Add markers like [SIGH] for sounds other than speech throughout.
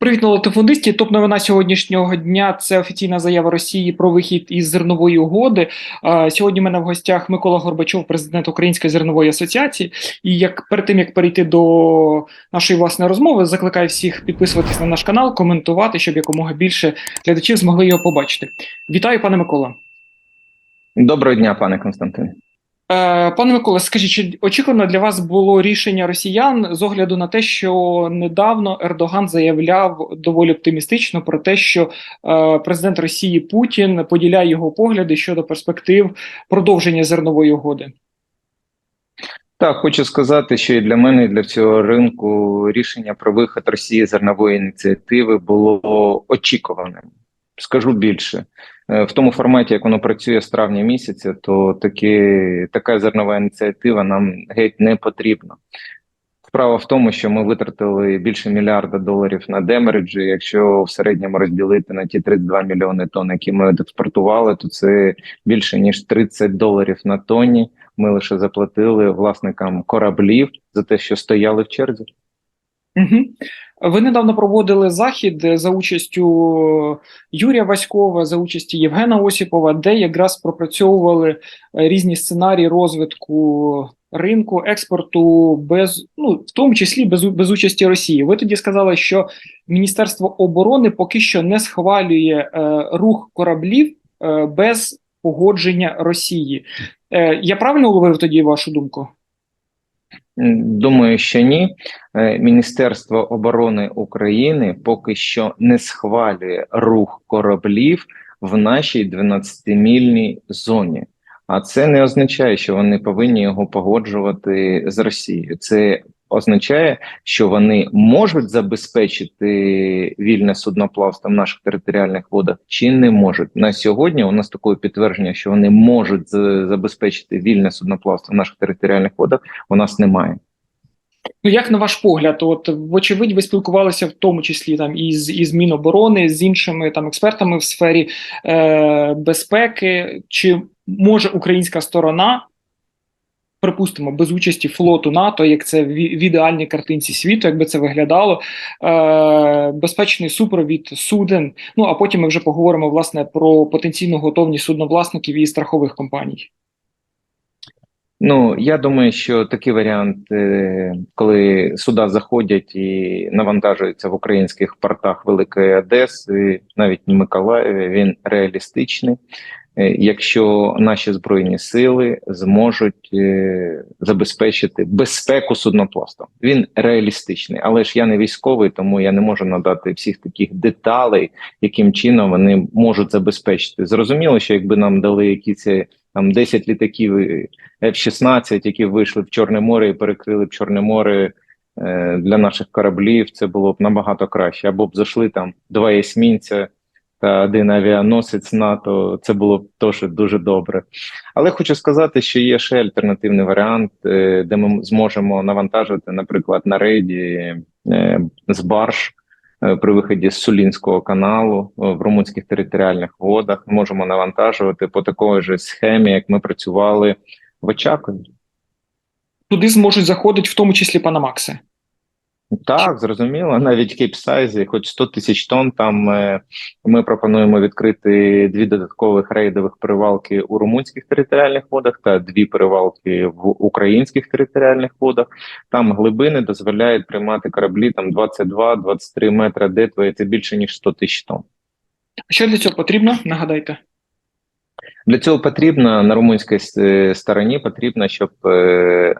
Привіт, на. Топ новина сьогоднішнього дня це офіційна заява Росії про вихід із зернової угоди. Сьогодні в мене в гостях Микола Горбачов, президент Української зернової асоціації. І як перед тим як перейти до нашої власної розмови, закликаю всіх підписуватись на наш канал, коментувати, щоб якомога більше глядачів змогли його побачити. Вітаю, пане Микола. Доброго дня, пане Константине. Е, Пане Микола, скажіть, чи очікувано для вас було рішення росіян з огляду на те, що недавно Ердоган заявляв доволі оптимістично про те, що е, президент Росії Путін поділяє його погляди щодо перспектив продовження зернової угоди? Так, хочу сказати, що і для мене, і для всього ринку рішення про вихід Росії зернової ініціативи було очікуваним. Скажу більше в тому форматі, як воно працює з травня місяця, то таки така зернова ініціатива нам геть не потрібна. Справа в тому, що ми витратили більше мільярда доларів на демереджі. Якщо в середньому розділити на ті 32 мільйони тонн, які ми експортували, то це більше ніж 30 доларів на тонні. Ми лише заплатили власникам кораблів за те, що стояли в черзі. Угу. Ви недавно проводили захід за участю Юрія Васькова, за участі Євгена Осіпова, де якраз пропрацьовували різні сценарії розвитку ринку експорту, без ну в тому числі без без участі Росії. Ви тоді сказали, що Міністерство оборони поки що не схвалює е, рух кораблів е, без погодження Росії. Е, Я правильно уловив тоді вашу думку? Думаю, що ні. Е, Міністерство оборони України поки що не схвалює рух кораблів в нашій 12-мільній зоні. А це не означає, що вони повинні його погоджувати з Росією. Це означає, що вони можуть забезпечити вільне судноплавство в наших територіальних водах, чи не можуть на сьогодні. У нас такого підтвердження, що вони можуть забезпечити вільне судноплавство в наших територіальних водах. У нас немає. Ну, як на ваш погляд, от вочевидь, ви спілкувалися в тому числі там із із Міноборони, з іншими там експертами в сфері е, безпеки, чи може українська сторона, припустимо, без участі флоту НАТО, як це в, ідеальній картинці світу, якби це виглядало, е, безпечний супровід суден. Ну а потім ми вже поговоримо власне про потенційну готовність судновласників і страхових компаній. Ну я думаю, що такий варіант, коли суда заходять і навантажуються в українських портах Великої Одеси, навіть Миколаєві, він реалістичний. Якщо наші збройні сили зможуть забезпечити безпеку судноплавства, він реалістичний, але ж я не військовий, тому я не можу надати всіх таких деталей, яким чином вони можуть забезпечити. Зрозуміло, що якби нам дали якісь там 10 літаків F-16, які вийшли в Чорне море і перекрили б Чорне море е, для наших кораблів. Це було б набагато краще. Або б зайшли там два есмінця один авіаносець НАТО. Це було б теж дуже добре. Але хочу сказати, що є ще альтернативний варіант, е, де ми зможемо навантажити, наприклад, на рейді е, з барж. При виході з Сулінського каналу в румунських територіальних водах можемо навантажувати по такої ж схемі, як ми працювали в Очакові. Туди зможуть заходити в тому числі Панамакси. Так, зрозуміло. Навіть кейпсайзі, хоч 100 тисяч тонн. Там ми, ми пропонуємо відкрити дві додаткових рейдових перевалки у румунських територіальних водах та дві перевалки в українських територіальних водах. Там глибини дозволяють приймати кораблі там 22-23 метри детва, і це більше ніж 100 тисяч тонн. Що для цього потрібно? Нагадайте. Для цього потрібно на румунській стороні потрібно, щоб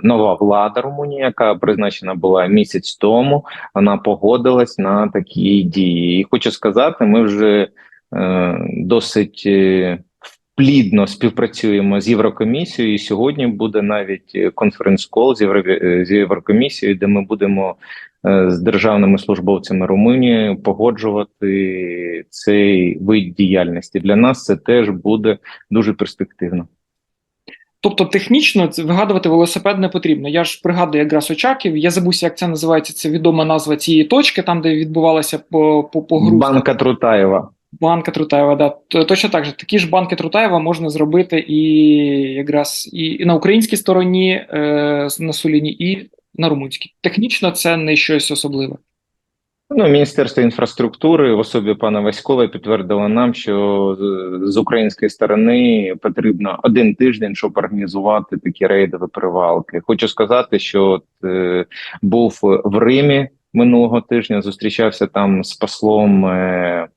нова влада Румунії, яка призначена була місяць тому, вона погодилась на такі дії. І хочу сказати, ми вже е, досить плідно співпрацюємо з Єврокомісією. І Сьогодні буде навіть конференц-кол з Єврокомісією, де ми будемо з державними службовцями Румунії погоджувати цей вид діяльності. Для нас це теж буде дуже перспективно. Тобто технічно вигадувати велосипед не потрібно. Я ж пригадую якраз Очаків. Я забувся, як це називається. Це відома назва цієї точки, там де відбувалася по по, по. Банка Трутаєва. Банка Трутаєва, да. Точно так же. Такі ж банки Трутаєва можна зробити і якраз і, і на українській стороні, е, на Соліні, і на румунській. Технічно це не щось особливе. Ну, Міністерство інфраструктури в особі пана Васькова підтвердило нам, що з- української сторони потрібно один тиждень, щоб організувати такі рейдові перевалки. Хочу сказати, що от, е, був в Римі минулого тижня, зустрічався там з послом е,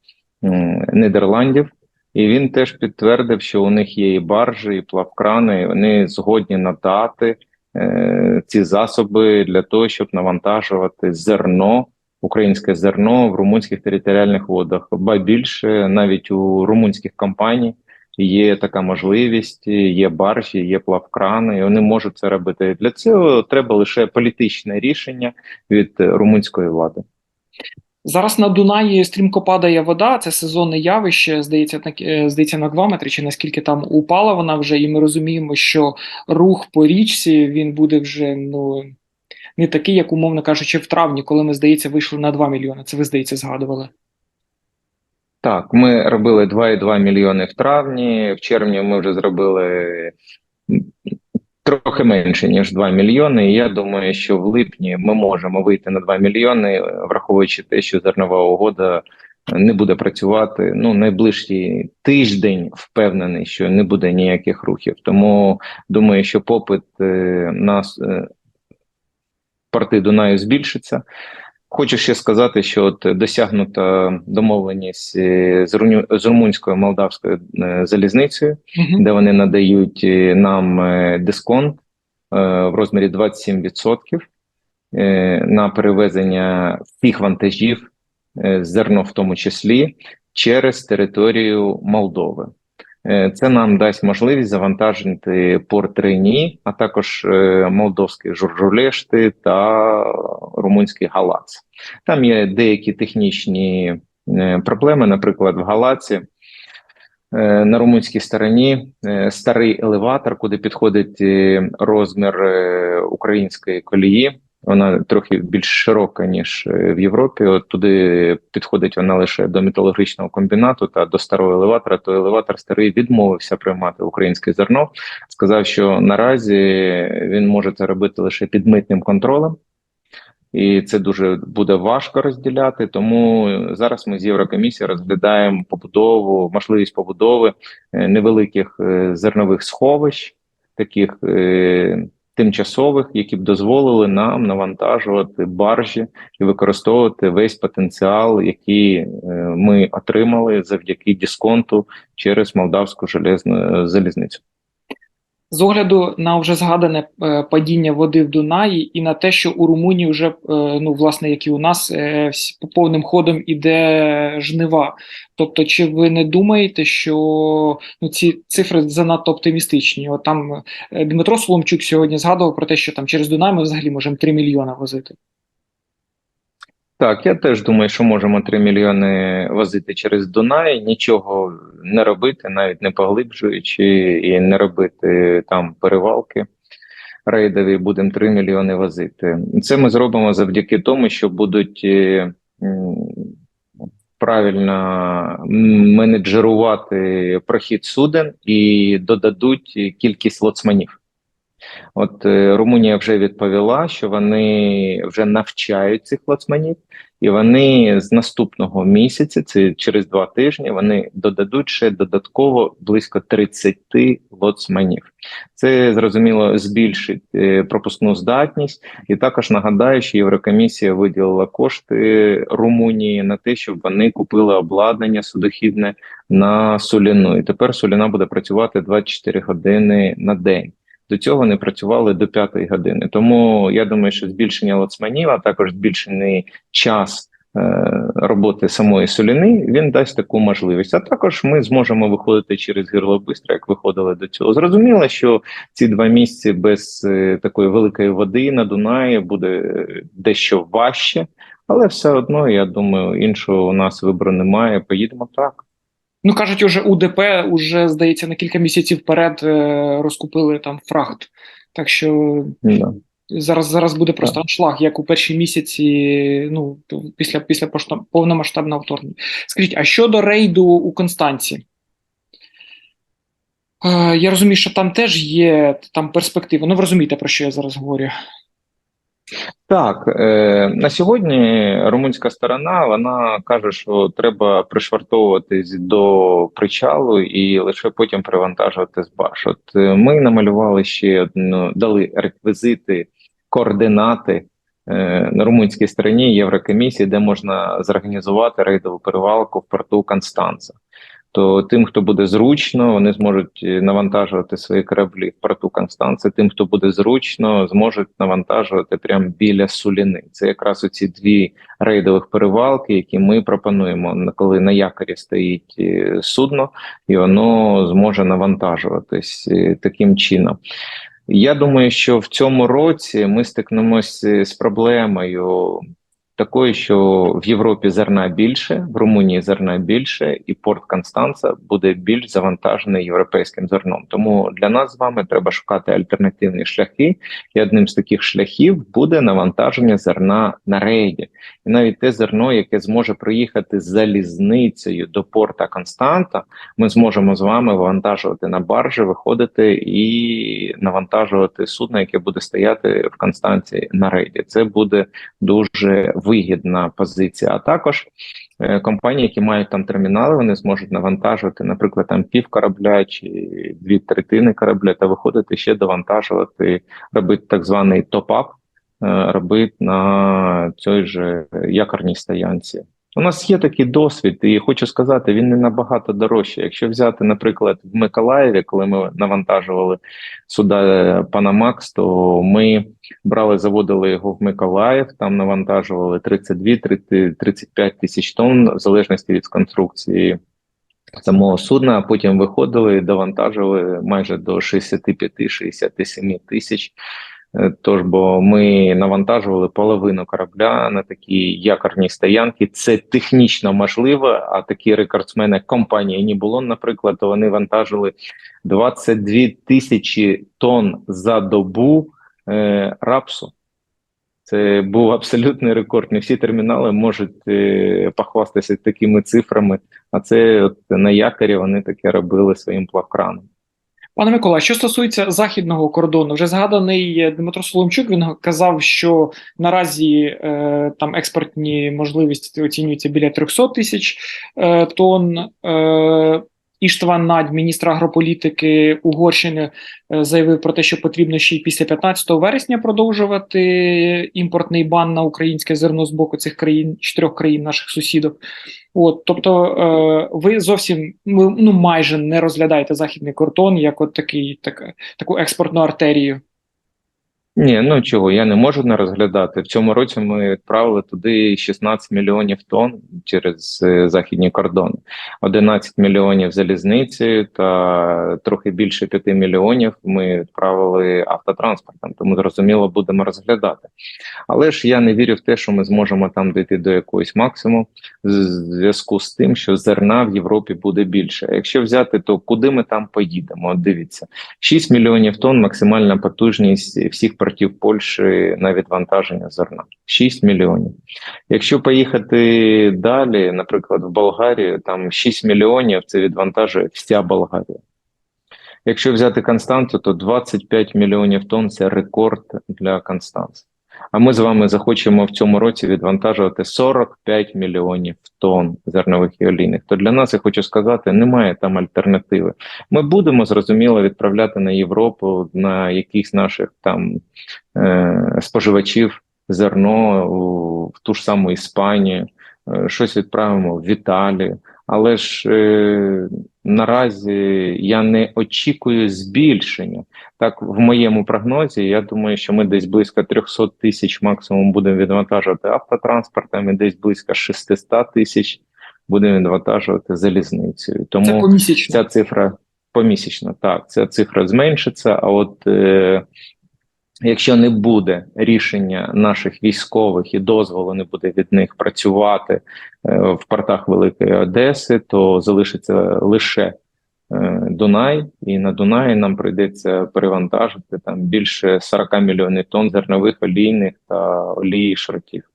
м, Нідерландів. І він теж підтвердив, що у них є і баржі, і плавкрани, і вони згодні надати е, ці засоби для того, щоб навантажувати зерно, українське зерно в румунських територіальних водах. Ба більше навіть у румунських компаній є така можливість, є баржі, є плавкрани, і вони можуть це робити. Для цього треба лише політичне рішення від е, румунської влади. Зараз на Дунаї стрімко падає вода, це сезонне явище, здається, на, е, здається, на 2 метри, чи наскільки там упала вона вже, і ми розуміємо, що рух по річці він буде вже ну не такий, як умовно кажучи, в травні, коли ми, здається, вийшли на 2 мільйони. Це ви, здається, згадували. Так, ми робили 2,2 мільйони в травні. В червні ми вже зробили трохи менше ніж 2 мільйони. І я думаю, що в липні ми можемо вийти на 2 мільйони, враховуючи те, що зернова угода не буде працювати. Ну, найближчий тиждень впевнений, що не буде ніяких рухів. Тому думаю, що попит е, на е, порти Дунаю збільшиться. Хочу ще сказати, що от досягнута домовленість е, з Руню- з румунською молдавською е, залізницею, Угу. де вони надають е, нам дисконт в розмірі 27% е, на перевезення всіх вантажів, зерно в тому числі, через територію Молдови. Е, Це нам дасть можливість завантажити порт Рені, а також е, молдовський Журжулешти та румунський Галац. Там є деякі технічні е, проблеми. Наприклад, в Галаці на румунській стороні старий елеватор, куди підходить розмір української колії. Вона трохи більш широка ніж е, в Європі. От туди підходить вона лише до металургічного комбінату та до старого елеватора. То елеватор старий відмовився приймати українське зерно. Сказав, що наразі він може це робити лише під митним контролем, і це дуже буде важко розділяти. Тому зараз ми з Єврокомісією розглядаємо побудову, можливість побудови е, невеликих е, зернових сховищ, таких е, тимчасових, які б дозволили нам навантажувати баржі і використовувати весь потенціал, який е, ми отримали завдяки дисконту через молдавську железну залізницю. З огляду на вже згадане е, падіння води в Дунаї і на те, що у Румунії вже, е, ну, власне, як і у нас, е, по повним ходом іде жнива. Тобто, чи ви не думаєте, що ну, ці цифри занадто оптимістичні? От там е, Дмитро Соломчук сьогодні згадував про те, що там через Дунай ми взагалі можемо 3 мільйона возити. Так, я теж думаю, що можемо 3 мільйони возити через Дунай, нічого не робити, навіть не поглиблюючи, і не робити там перевалки рейдові, будемо 3 мільйони возити. Це ми зробимо завдяки тому, що будуть е, правильно менеджерувати прохід суден і додадуть кількість лоцманів. От е, Румунія вже відповіла, що вони вже навчають цих лоцманів, і вони з наступного місяця, це через два тижні, вони додадуть ще додатково близько 30 лоцманів. Це зрозуміло збільшить е, пропускну здатність, і також нагадаю, що Єврокомісія виділила кошти Румунії на те, щоб вони купили обладнання судохідне на Соліну. І тепер Соліна буде працювати 24 години на день. До цього не працювали до п'ятої години. Тому я думаю, що збільшення лоцманів, а також збільшений час е, роботи самої соліни, він дасть таку можливість. А також ми зможемо виходити через гирло бистро, як виходили до цього. Зрозуміло, що ці два місяці без е, такої великої води на Дунаї буде е, дещо важче, але все одно я думаю, іншого у нас вибору немає. Поїдемо так. Ну кажуть, уже УДП уже здається на кілька місяців вперед е, розкупили там фрахт. Так що Да. зараз зараз буде просто аншлаг, як у перші місяці, ну після після повномасштабного вторгнення. Скажіть, а щодо рейду у Констанці? Е, я розумію, що там теж є там перспективи. Ну, ви розумієте, про що я зараз говорю. Так, е, на сьогодні румунська сторона вона каже, що треба пришвартовуватись до причалу і лише потім привантажувати з барж. От е, ми намалювали ще одну, дали реквізити, координати е, на румунській стороні Єврокомісії, де можна зорганізувати рейдову перевалку в порту Констанца. То тим, хто буде зручно, вони зможуть е, навантажувати свої кораблі в порту Констанци. Тим, хто буде зручно, зможуть навантажувати прямо біля Суліни. Це якраз оці дві рейдових перевалки, які ми пропонуємо, коли на якорі стоїть е, судно, і воно зможе навантажуватись е, таким чином. Я думаю, що в цьому році ми стикнемося з проблемою такою, що в Європі зерна більше, в Румунії зерна більше, і порт Констанца буде більш завантажений європейським зерном. Тому для нас з вами треба шукати альтернативні шляхи, і одним з таких шляхів буде навантаження зерна на рейді. І навіть те зерно, яке зможе проїхати залізницею до порта Константа, ми зможемо з вами вантажувати на баржі, виходити і навантажувати судно, яке буде стояти в Констанції на рейді. Це буде дуже вигідна позиція. А також е, компанії, які мають там термінали, вони зможуть навантажувати, наприклад, там пів корабля чи дві третини корабля, та виходити ще довантажувати, робити так званий топ-ап, е, робити на цій же якорній стоянці. У нас є такий досвід, і хочу сказати, він не набагато дорожче. Якщо взяти, наприклад, в Миколаєві, коли ми навантажували суда Панамакс, то ми брали, заводили його в Миколаїв, там навантажували 32-35 тисяч тонн, в залежності від конструкції самого судна, а потім виходили і довантажували майже до 65-67 тисяч. Е, Тож, бо ми навантажували половину корабля на такі якорні стоянки. Це технічно можливо. А такі рекордсмени як компанія Нібулон, наприклад, то вони вантажили 22 тисячі тонн за добу е, рапсу. Це був абсолютний рекорд. Не всі термінали можуть е, похвастатися такими цифрами, а це от на якорі вони таке робили своїм плавкраном. Пане Микола, що стосується західного кордону, вже згаданий е, Дмитро Соломчук. Він казав, що наразі е, там експортні можливості оцінюються біля 300 тисяч е, тонн. Е, Іштван Надь, міністр агрополітики Угорщини, е, заявив про те, що потрібно ще й після 15 вересня продовжувати імпортний бан на українське зерно з боку цих країн, чотирьох країн наших сусідів. От, тобто, е, ви зовсім ну майже не розглядаєте західний кордон як от такий, так, таку експортну артерію. Ні, ну чого, я не можу не розглядати. В цьому році ми відправили туди 16 мільйонів тонн через е, західні кордони, 11 мільйонів залізницею та трохи більше 5 мільйонів ми відправили автотранспортом, тому зрозуміло будемо розглядати. Але ж я не вірю в те, що ми зможемо там дійти до якогось максимуму в зв'язку з тим, що зерна в Європі буде більше. Якщо взяти, то куди ми там поїдемо? Дивіться, 6 мільйонів тонн максимальна потужність всіх портів Польщі на відвантаження зерна. 6 мільйонів. Якщо поїхати далі, наприклад, в Болгарію, там 6 мільйонів це відвантажує вся Болгарія. Якщо взяти Константу, то 25 мільйонів тонн це рекорд для Констанци. А ми з вами захочемо в цьому році відвантажувати 45 мільйонів тонн зернових і олійних. То для нас я хочу сказати, немає там альтернативи. Ми будемо зрозуміло відправляти на Європу на якихось наших там е, споживачів зерно в ту ж саму Іспанію, е, щось відправимо в Італію. Але ж е, наразі я не очікую збільшення. Так, в моєму прогнозі, я думаю, що ми десь близько 300 тисяч максимум будемо відвантажувати автотранспортом, і десь близько 600 тисяч будемо відвантажувати залізницею. Тому Це помісячно. ця цифра помісячно, так, ця цифра зменшиться. А от е, якщо не буде рішення наших військових і дозволу не буде від них працювати е, в портах Великої Одеси, то залишиться лише е, Дунай, і на Дунаї нам прийдеться перевантажити там більше 40 мільйонів тонн зернових олійних та олії шротів.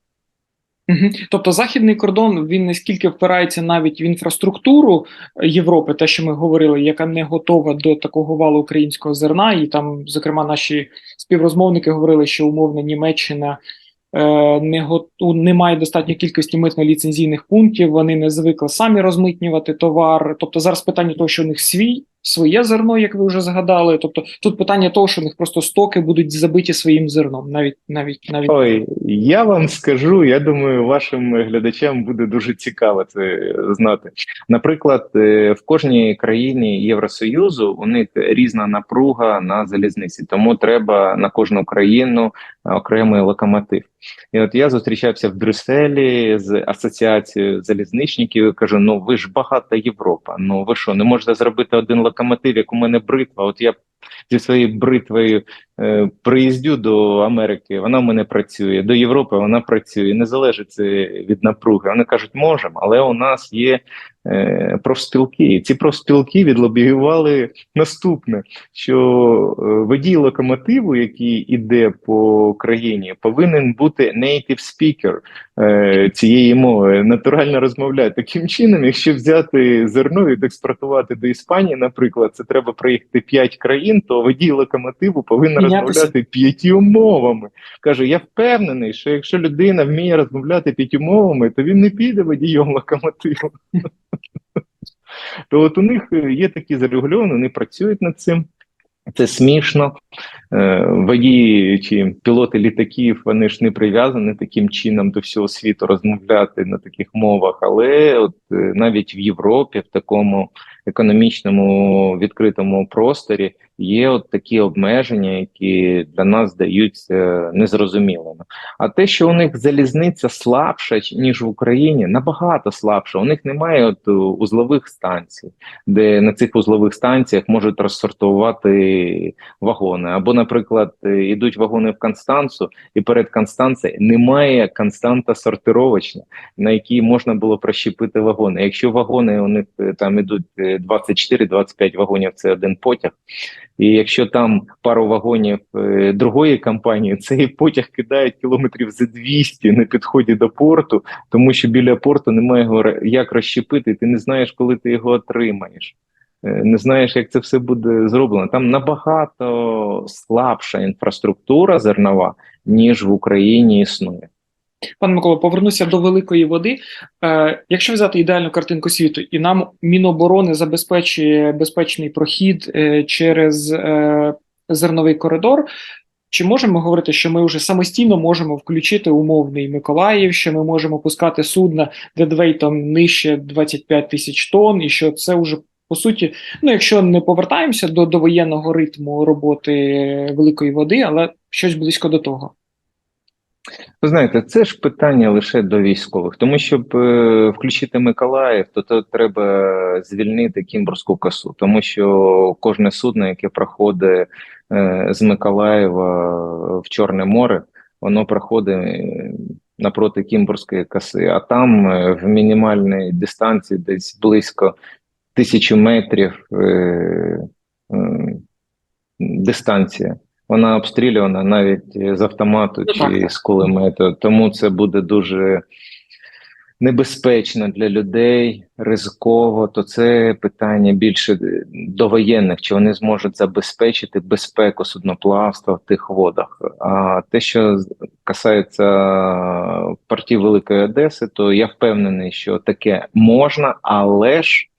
Тобто західний кордон він не скільки впирається навіть в інфраструктуру Європи, те, що ми говорили, яка не готова до такого валу українського зерна, і там, зокрема, наші співрозмовники говорили, що умовно Німеччина е, не готу, немає достатньої кількості митно-ліцензійних пунктів, вони не звикли самі розмитнювати товар. Тобто зараз питання того, що у них свій своє зерно, як ви вже згадали. Тобто тут питання того, що у них просто стоки будуть забиті своїм зерном, навіть навіть навіть Ой, я вам скажу, я думаю, вашим глядачам буде дуже цікаво це знати. Наприклад, е, в кожній країні Євросоюзу у них різна напруга на залізниці, тому треба на кожну країну окремий локомотив. І от я зустрічався в Брюсселі з асоціацією залізничників і кажу: ну ви ж багата Європа. Ну ви що, не можете зробити один локомотив, як у мене бритва? От я зі своєю бритвою е, приїздю до Америки, вона в мене працює, до Європи вона працює. Не залежить це від напруги. Вони кажуть, можемо, але у нас є е, профспілки. Ці профспілки відлобіювали наступне: що е, водій локомотиву, який іде по країні, повинен бути native speaker е, цієї мови, натурально розмовляти. Таким чином, якщо взяти зерно і експортувати до Іспанії, наприклад, це треба проїхати 5 країн, то водій локомотиву повинен розмовляти п'ятью мовами. Каже, я впевнений, що якщо людина вміє розмовляти п'ятью мовами, то він не піде водієм локомотиву. То от у них є такі зарегульовані, вони працюють над цим. Це смішно. Е, Водії чи пілоти літаків вони ж не прив'язані таким чином до всього світу розмовляти на таких мовах, але от е, навіть в Європі, в такому економічному відкритому просторі, є от такі обмеження, які для нас здаються незрозумілими. А те, що у них залізниця слабша ніж в Україні, набагато слабша. У них немає от узлових станцій, де на цих узлових станціях можуть розсортувати вагони. Або, наприклад, йдуть вагони в Констанцу, і перед Констанцією немає константа сортировочна, на якій можна було прощепити вагони. Якщо вагони у них е, там ідуть е, 24-25 вагонів, це один потяг. І якщо там пару вагонів е, другої компанії, [LAUGHS] цей потяг кидають кілометрів за 200 на підході до порту, тому що біля порту немає його як розщепити, ти не знаєш, коли ти його отримаєш. Е, Не знаєш, як це все буде зроблено. Там набагато слабша інфраструктура зернова, ніж в Україні існує. Пане Микола, повернуся до великої води. Е, якщо взяти ідеальну картинку світу, і нам Міноборони забезпечує безпечний прохід е, через е, зерновий коридор. Чи можемо говорити, що ми вже самостійно можемо включити умовний Миколаїв, що ми можемо пускати судна дедвейтом нижче 25 тисяч тонн, і що це вже по суті, ну якщо не повертаємося до довоєнного ритму роботи великої води, але щось близько до того. Ви знаєте, це ж питання лише до військових, тому щоб е, включити Миколаїв, то, то треба звільнити Кімбурську косу, тому що кожне судно, яке проходить е, з Миколаєва в Чорне море, воно проходить е, напроти Кімбурської коси, а там е, в мінімальній дистанції, десь близько тисячі метрів е, е, дистанція. Вона обстрілювана навіть з автомату Ну, чи так. з кулемету, тому це буде дуже небезпечно для людей, ризиково. То це питання більше до воєнних, чи вони зможуть забезпечити безпеку судноплавства в тих водах. А те, що касається портів Великої Одеси, то я впевнений, що таке можна, але ж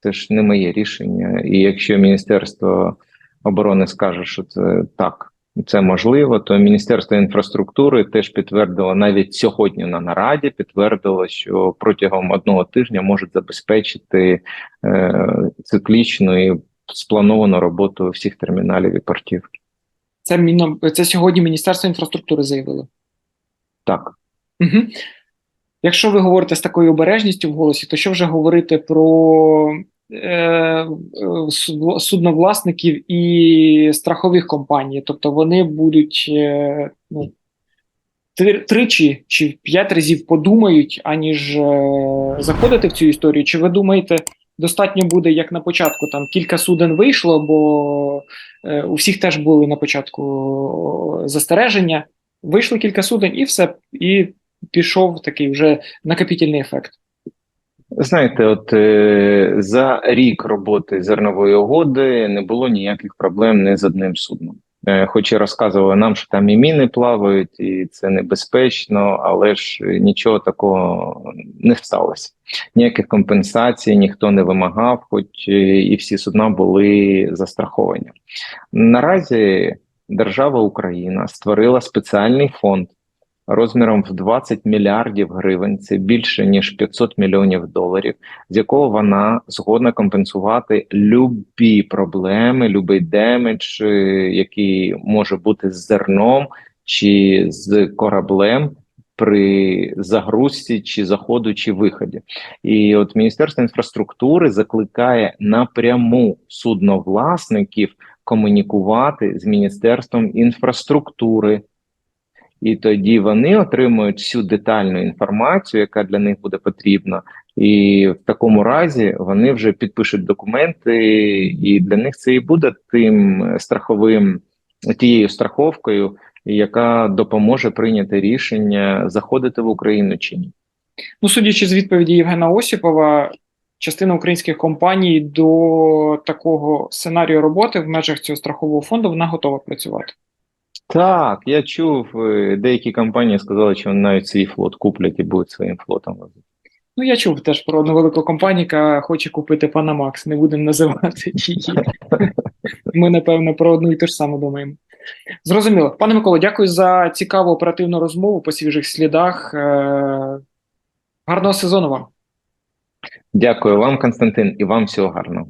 це ж не моє рішення. І якщо міністерство оборони скаже, що це так, це можливо, то Міністерство інфраструктури теж підтвердило навіть сьогодні на нараді, підтвердило, що протягом одного тижня можуть забезпечити е, циклічну і сплановану роботу всіх терміналів і портів. Це міно це сьогодні Міністерство інфраструктури заявило. Так. Угу. Якщо ви говорите з такою обережністю в голосі, то що вже говорити про судновласників і страхових компаній? Тобто вони будуть е, ну, тричі чи п'ять разів подумають, аніж е, заходити в цю історію. Чи ви думаєте, достатньо буде, як на початку, там кілька суден вийшло, бо е, у всіх теж були на початку застереження, вийшло кілька суден і все, і пішов такий вже накопітельний ефект. Знаєте, от е, за рік роботи зернової угоди не було ніяких проблем ні з одним судном. Е, Хоч і розказували нам, що там і міни плавають, і це небезпечно, але ж нічого такого не сталося. Ніяких компенсацій ніхто не вимагав, хоч е, і всі судна були застраховані. Наразі держава Україна створила спеціальний фонд розміром в 20 мільярдів гривень, це більше ніж 500 мільйонів доларів, з якого вона згодна компенсувати любі проблеми, любий демедж, е, який може бути з зерном чи з кораблем. При загрузці чи заходу чи виході, і от Міністерство інфраструктури закликає напряму судновласників комунікувати з Міністерством інфраструктури, і тоді вони отримують всю детальну інформацію, яка для них буде потрібна, і в такому разі вони вже підпишуть документи, і для них це і буде тим страховим тією страховкою, яка допоможе прийняти рішення заходити в Україну чи ні. Ну, судячи з відповіді Євгена Осіпова, частина українських компаній до такого сценарію роботи в межах цього страхового фонду вона готова працювати. Так, я чув, е, деякі компанії сказали, що вони навіть свій флот куплять і будуть своїм флотом возити. Ну, я чув теж про одну велику компанію, яка хоче купити Panamax, не будемо називати її. [LAUGHS] Ми, напевно, про одну і ту ж саму думаємо. Зрозуміло. Пане Миколо, дякую за цікаву оперативну розмову по свіжих слідах. Е, Гарного сезону вам. Дякую вам, Константин, і вам всього гарного.